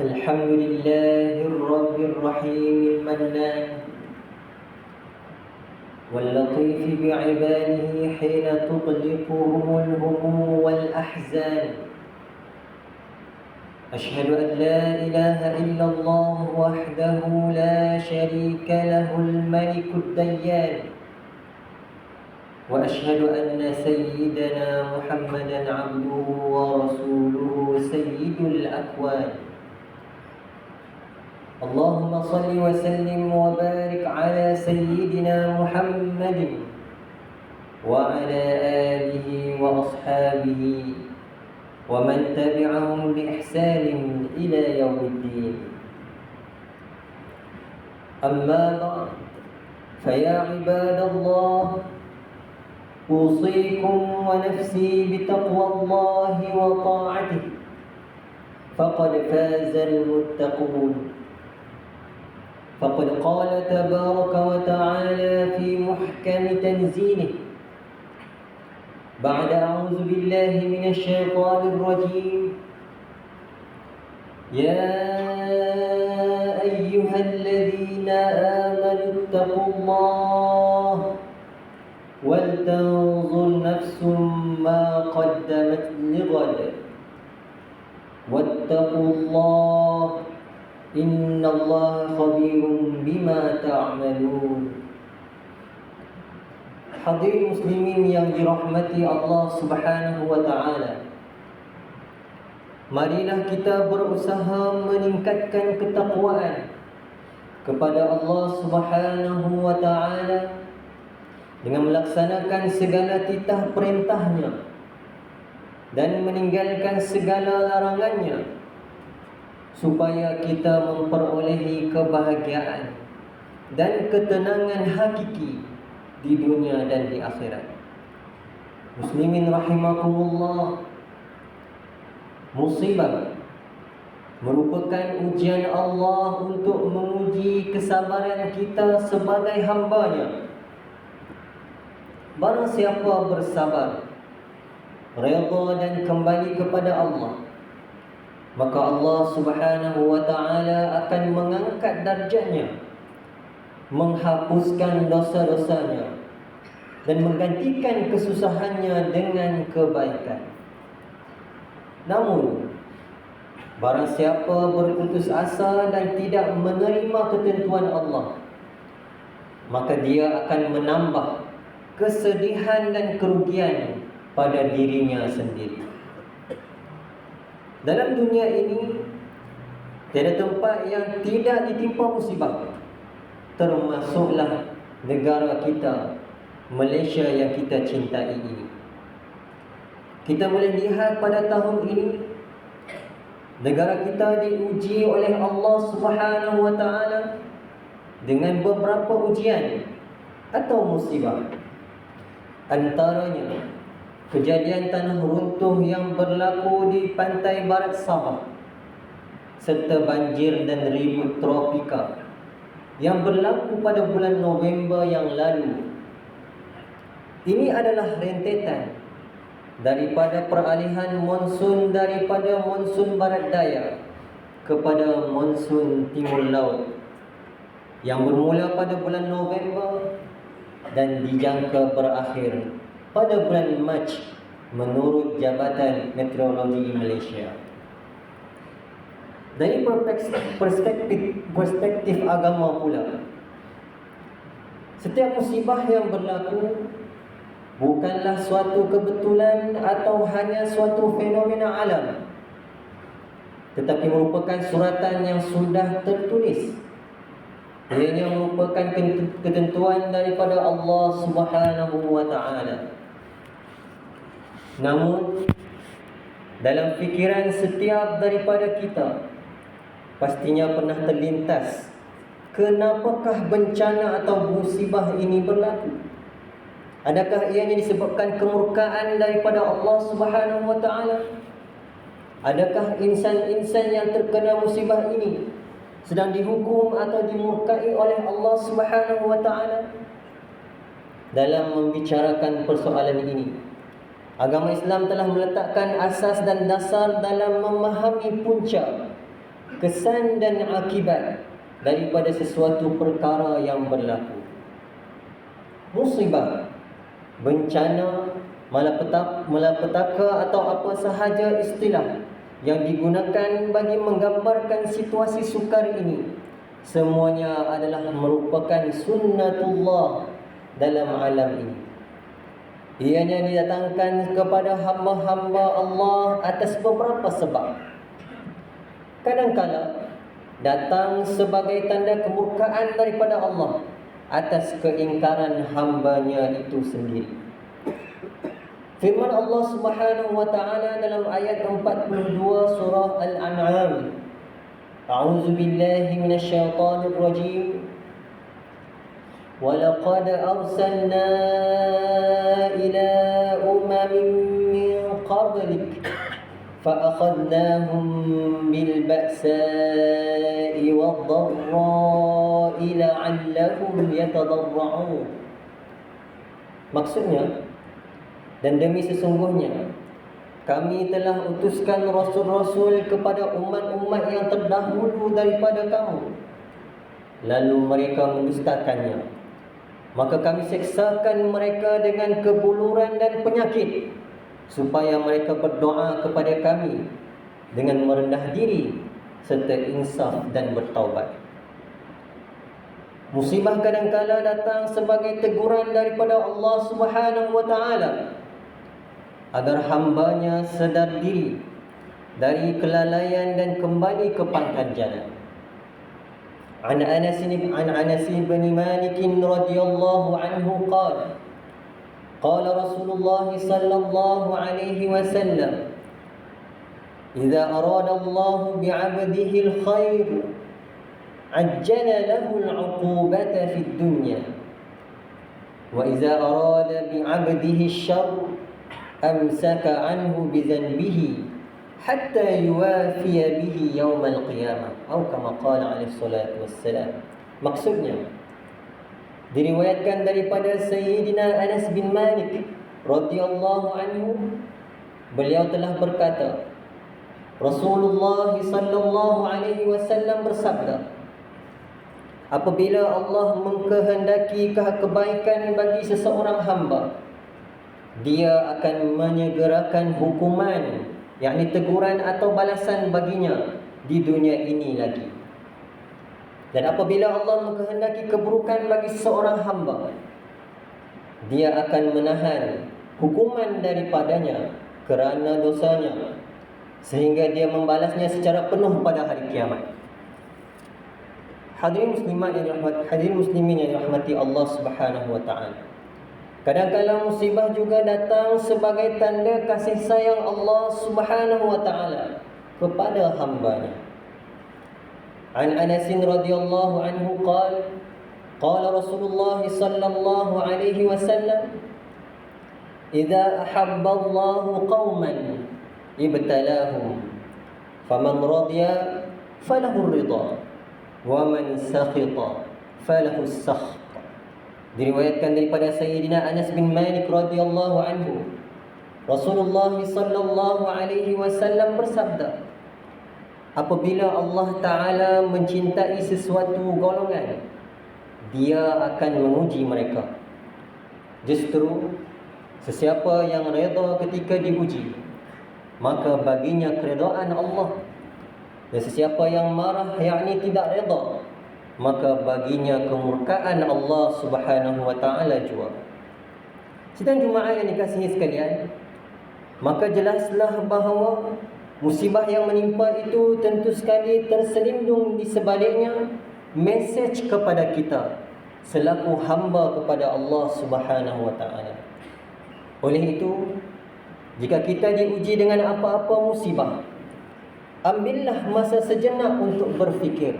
الحمد لله الرب الرحيم المنان واللطيف بعباده حين تغلقهم الهموم والأحزان. أشهد أن لا إله إلا الله وحده لا شريك له الملك الديان. وأشهد أن سيدنا محمدا عبده ورسوله سيد الأكوان. اللهم صل وسلم وبارك على سيدنا محمد وعلى آله وأصحابه ومن تبعهم بإحسان إلى يوم الدين. أما بعد فيا عباد الله أوصيكم ونفسي بتقوى الله وطاعته فقد فاز المتقون. فقد قال تبارك وتعالى في محكم تنزيله. بعد أعوذ بالله من الشيطان الرجيم. يا أيها الذين آمنوا اتقوا الله ولتنظر نفس ما قدمت لغد. واتقوا الله إن الله خبير بما تعملون Hadirin muslimin yang dirahmati Allah Subhanahu wa taala. Marilah kita berusaha meningkatkan ketakwaan kepada Allah Subhanahu wa taala dengan melaksanakan segala titah perintahnya dan meninggalkan segala larangannya supaya kita memperolehi kebahagiaan dan ketenangan hakiki di dunia dan di akhirat. Muslimin rahimakumullah. Musibah merupakan ujian Allah untuk menguji kesabaran kita sebagai hambanya. Barang siapa bersabar, redha dan kembali kepada Allah, maka Allah Subhanahu wa taala akan mengangkat darjatnya menghapuskan dosa-dosanya dan menggantikan kesusahannya dengan kebaikan. Namun, barang siapa berputus asa dan tidak menerima ketentuan Allah, maka dia akan menambah kesedihan dan kerugian pada dirinya sendiri. Dalam dunia ini, tiada tempat yang tidak ditimpa musibah termasuklah negara kita Malaysia yang kita cintai ini. Kita boleh lihat pada tahun ini negara kita diuji oleh Allah Subhanahu wa taala dengan beberapa ujian atau musibah. Antaranya kejadian tanah runtuh yang berlaku di pantai barat Sabah serta banjir dan ribut tropika yang berlaku pada bulan November yang lalu. Ini adalah rentetan daripada peralihan monsun daripada monsun barat daya kepada monsun timur laut yang bermula pada bulan November dan dijangka berakhir pada bulan Mac menurut Jabatan Meteorologi Malaysia. Dari perspektif, perspektif agama pula Setiap musibah yang berlaku Bukanlah suatu kebetulan atau hanya suatu fenomena alam Tetapi merupakan suratan yang sudah tertulis Ianya merupakan ketentuan daripada Allah Subhanahu wa taala. Namun dalam fikiran setiap daripada kita pastinya pernah terlintas kenapakah bencana atau musibah ini berlaku. Adakah ianya disebabkan kemurkaan daripada Allah Subhanahu wa taala? Adakah insan-insan yang terkena musibah ini sedang dihukum atau dimurkai oleh Allah Subhanahu wa taala? Dalam membicarakan persoalan ini agama Islam telah meletakkan asas dan dasar dalam memahami punca kesan dan akibat daripada sesuatu perkara yang berlaku. Musibah, bencana, malapetaka, atau apa sahaja istilah yang digunakan bagi menggambarkan situasi sukar ini semuanya adalah merupakan sunnatullah dalam alam ini. Ianya didatangkan kepada hamba-hamba Allah atas beberapa sebab. Kadang-kala datang sebagai tanda kemurkaan daripada Allah atas keingkaran hambanya itu sendiri. Firman Allah Subhanahu wa taala dalam ayat 42 surah Al-An'am. A'udzu billahi minasyaitonir rajim. ولقد أرسلنا إلى أمم من قبلك فأخذناهم بالبأساء والضراء لعلهم يتضرعون Maksudnya dan demi sesungguhnya kami telah utuskan rasul-rasul kepada umat-umat yang terdahulu daripada kamu lalu mereka mendustakannya maka kami seksakan mereka dengan kebuluran dan penyakit supaya mereka berdoa kepada kami dengan merendah diri serta insaf dan bertaubat. Musibah kadang-kala datang sebagai teguran daripada Allah Subhanahu wa taala agar hambanya sedar diri dari kelalaian dan kembali ke pangkat jalan. An Anas bin An Anas bin Malik radhiyallahu anhu qala قال رسول الله صلى الله عليه وسلم إذا أراد الله بعبده الخير عجل له العقوبة في الدنيا. وإذا أراد بعبده الشر أمسك عنه بذنبه. حتى يوافي به al-qiyamah, atau كما قال عليه الصلاة والسلام. maksudnya diriwayatkan daripada Sayyidina Anas bin Malik radhiyallahu anhu beliau telah berkata Rasulullah sallallahu alaihi wasallam bersabda Apabila Allah mengkehendaki kebaikan bagi seseorang hamba dia akan menyegerakan hukuman yakni teguran atau balasan baginya di dunia ini lagi dan apabila Allah menghendaki keburukan bagi seorang hamba, dia akan menahan hukuman daripadanya kerana dosanya sehingga dia membalasnya secara penuh pada hari kiamat. Hadirin muslimat yang dirahmati hadirin muslimin yang dirahmati Allah Subhanahu wa taala. Kadang-kadang musibah juga datang sebagai tanda kasih sayang Allah Subhanahu wa taala kepada hamba-Nya. An Anas radhiyallahu anhu qala qala Rasulullah sallallahu alaihi wasallam "Idza ahabba Allah qauman ibtalahum faman radiya falahu ar-ridha wa man sakhita falahu as-sakh." Diriwayatkan daripada Sayyidina Anas bin Malik radhiyallahu anhu. Rasulullah sallallahu alaihi wasallam bersabda apabila Allah Ta'ala mencintai sesuatu golongan dia akan menguji mereka. Justru sesiapa yang reda ketika diuji maka baginya keredaan Allah. Dan sesiapa yang marah yakni tidak reda maka baginya kemurkaan Allah Subhanahu wa taala juga. Sidang Jumaat yang dikasihi sekalian, maka jelaslah bahawa Musibah yang menimpa itu tentu sekali terselindung di sebaliknya mesej kepada kita selaku hamba kepada Allah Subhanahu wa taala. Oleh itu, jika kita diuji dengan apa-apa musibah, ambillah masa sejenak untuk berfikir,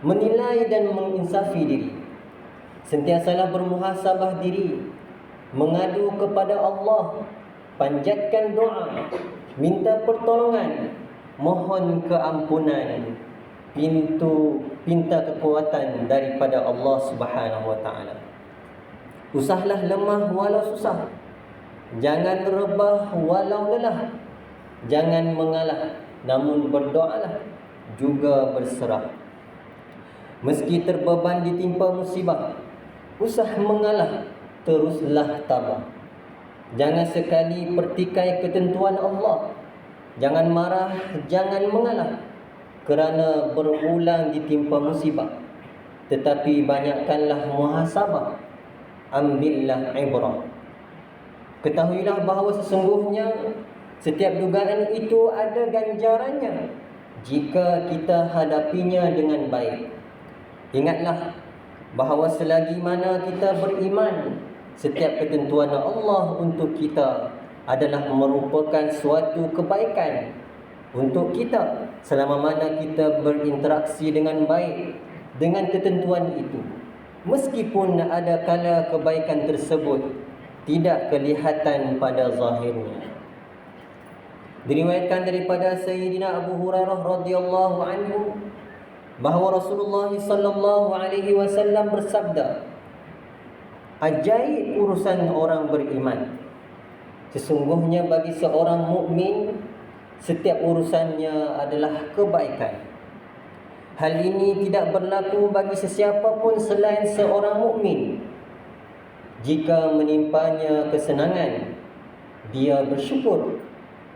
menilai dan menginsafi diri. Sentiasalah bermuhasabah diri, mengadu kepada Allah, panjatkan doa minta pertolongan mohon keampunan pintu pinta kekuatan daripada Allah Subhanahu wa taala usahlah lemah walau susah jangan rebah walau lelah jangan mengalah namun berdoalah juga berserah. Meski terbeban ditimpa musibah, usah mengalah, teruslah tabah. Jangan sekali pertikai ketentuan Allah. Jangan marah, jangan mengalah kerana berulang ditimpa musibah. Tetapi banyakkanlah muhasabah. Ambillah ibrah. Ketahuilah bahawa sesungguhnya setiap dugaan itu ada ganjarannya jika kita hadapinya dengan baik. Ingatlah bahawa selagi mana kita beriman, setiap ketentuan Allah untuk kita adalah merupakan suatu kebaikan untuk kita selama mana kita berinteraksi dengan baik dengan ketentuan itu. Meskipun ada kala kebaikan tersebut tidak kelihatan pada zahirnya. Diriwayatkan daripada Sayyidina Abu Hurairah radhiyallahu anhu bahawa Rasulullah sallallahu alaihi wasallam bersabda Ajaib urusan orang beriman Sesungguhnya bagi seorang mukmin Setiap urusannya adalah kebaikan Hal ini tidak berlaku bagi sesiapa pun selain seorang mukmin. Jika menimpanya kesenangan, dia bersyukur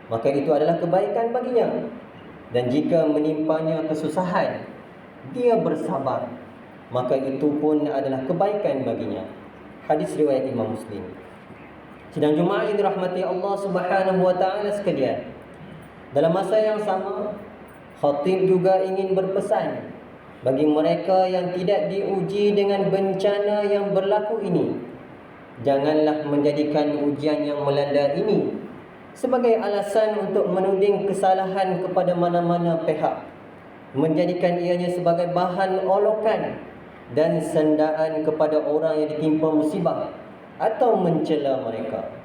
maka itu adalah kebaikan baginya. Dan jika menimpanya kesusahan, dia bersabar, maka itu pun adalah kebaikan baginya. Hadis riwayat Imam Muslim. Sidang Jumaat yang dirahmati Allah Subhanahu wa taala sekalian. Dalam masa yang sama, khatib juga ingin berpesan bagi mereka yang tidak diuji dengan bencana yang berlaku ini. Janganlah menjadikan ujian yang melanda ini sebagai alasan untuk menuding kesalahan kepada mana-mana pihak menjadikan ianya sebagai bahan olokan dan sendaan kepada orang yang ditimpa musibah atau mencela mereka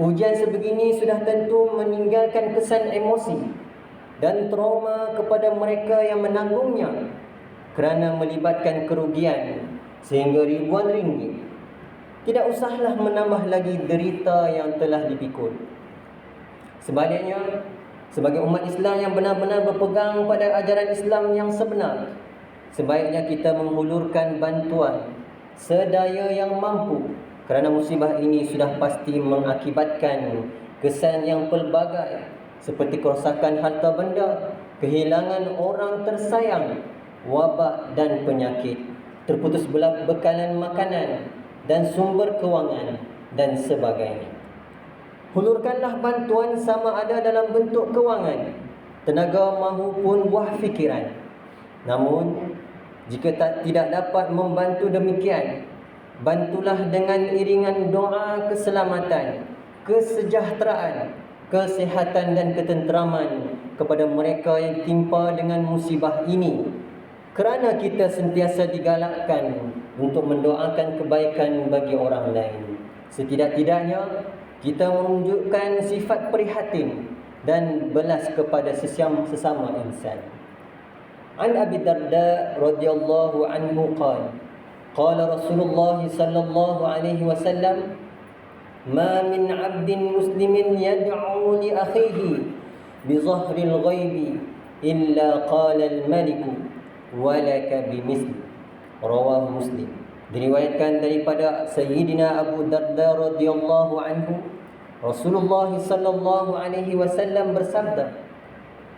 ujian sebegini sudah tentu meninggalkan kesan emosi dan trauma kepada mereka yang menanggungnya kerana melibatkan kerugian sehingga ribuan ringgit tidak usahlah menambah lagi derita yang telah dipikul. Sebaliknya, sebagai umat Islam yang benar-benar berpegang pada ajaran Islam yang sebenar, sebaiknya kita menghulurkan bantuan sedaya yang mampu kerana musibah ini sudah pasti mengakibatkan kesan yang pelbagai seperti kerosakan harta benda, kehilangan orang tersayang, wabak dan penyakit, terputus bekalan makanan, dan sumber kewangan dan sebagainya. Hulurkanlah bantuan sama ada dalam bentuk kewangan, tenaga mahupun buah fikiran. Namun, jika tak tidak dapat membantu demikian, bantulah dengan iringan doa keselamatan, kesejahteraan, kesehatan dan ketenteraman kepada mereka yang timpa dengan musibah ini kerana kita sentiasa digalakkan untuk mendoakan kebaikan bagi orang lain. Setidak-tidaknya kita menunjukkan sifat prihatin dan belas kepada sesama sesama insan. An Abi Darda radhiyallahu anhu qala qala Rasulullah sallallahu alaihi wasallam ma min 'abdin muslimin yad'u li akhihi bi dhahril ghaibi illa qala al-malik walaka bimisli rawahu muslim diriwayatkan daripada sayyidina Abu Darda radhiyallahu anhu Rasulullah sallallahu alaihi wasallam bersabda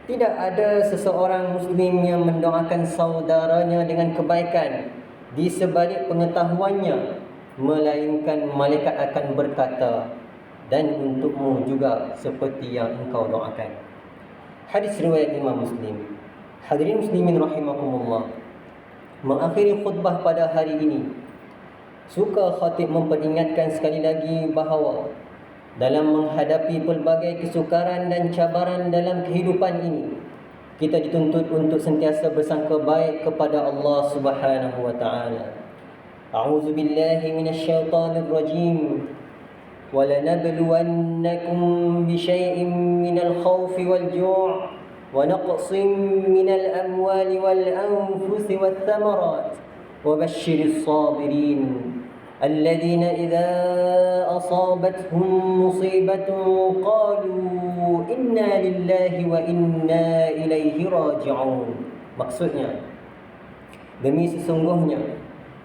tidak ada seseorang muslim yang mendoakan saudaranya dengan kebaikan di sebalik pengetahuannya melainkan malaikat akan berkata dan untukmu juga seperti yang engkau doakan hadis riwayat Imam Muslim Hadirin muslimin rahimakumullah. Mengakhiri khutbah pada hari ini, suka khatib memperingatkan sekali lagi bahawa dalam menghadapi pelbagai kesukaran dan cabaran dalam kehidupan ini, kita dituntut untuk sentiasa bersangka baik kepada Allah Subhanahu wa taala. A'udzu billahi minasyaitonir rajim. ولنبلونكم بشيء من الخوف والجوع ونقص من الأموال والأنفس والثمرات وبشر الصابرين الذين إذا أصابتهم مصيبة قالوا إنا لله وإنا إليه راجعون Maksudnya Demi sesungguhnya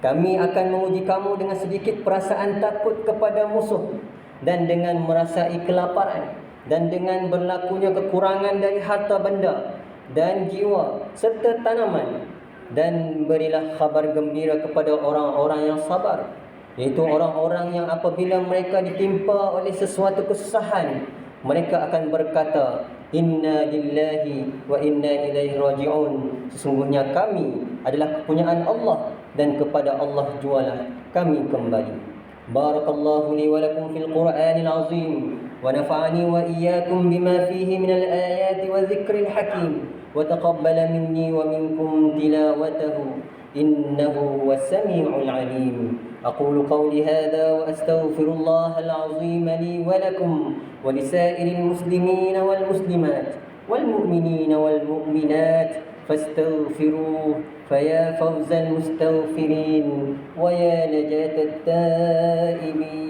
Kami akan menguji kamu dengan sedikit perasaan takut kepada musuh Dan dengan merasai kelaparan Dan dengan berlakunya kekurangan dari harta benda Dan jiwa serta tanaman Dan berilah khabar gembira kepada orang-orang yang sabar Iaitu orang-orang yang apabila mereka ditimpa oleh sesuatu kesusahan Mereka akan berkata Inna lillahi wa inna ilaihi raji'un. Sesungguhnya kami adalah kepunyaan Allah Dan kepada Allah jualah kami kembali. Barakallahu li walakum fil quranil azim. Wa nafa'ani wa iyaakum bima fihi minal ayati wa zikril hakim. Wa taqabbala minni wa minkum tilawatahu. إنه هو السميع العليم. أقول قولي هذا وأستغفر الله العظيم لي ولكم ولسائر المسلمين والمسلمات والمؤمنين والمؤمنات فاستغفروه فيا فوز المستغفرين ويا نجاة التائبين.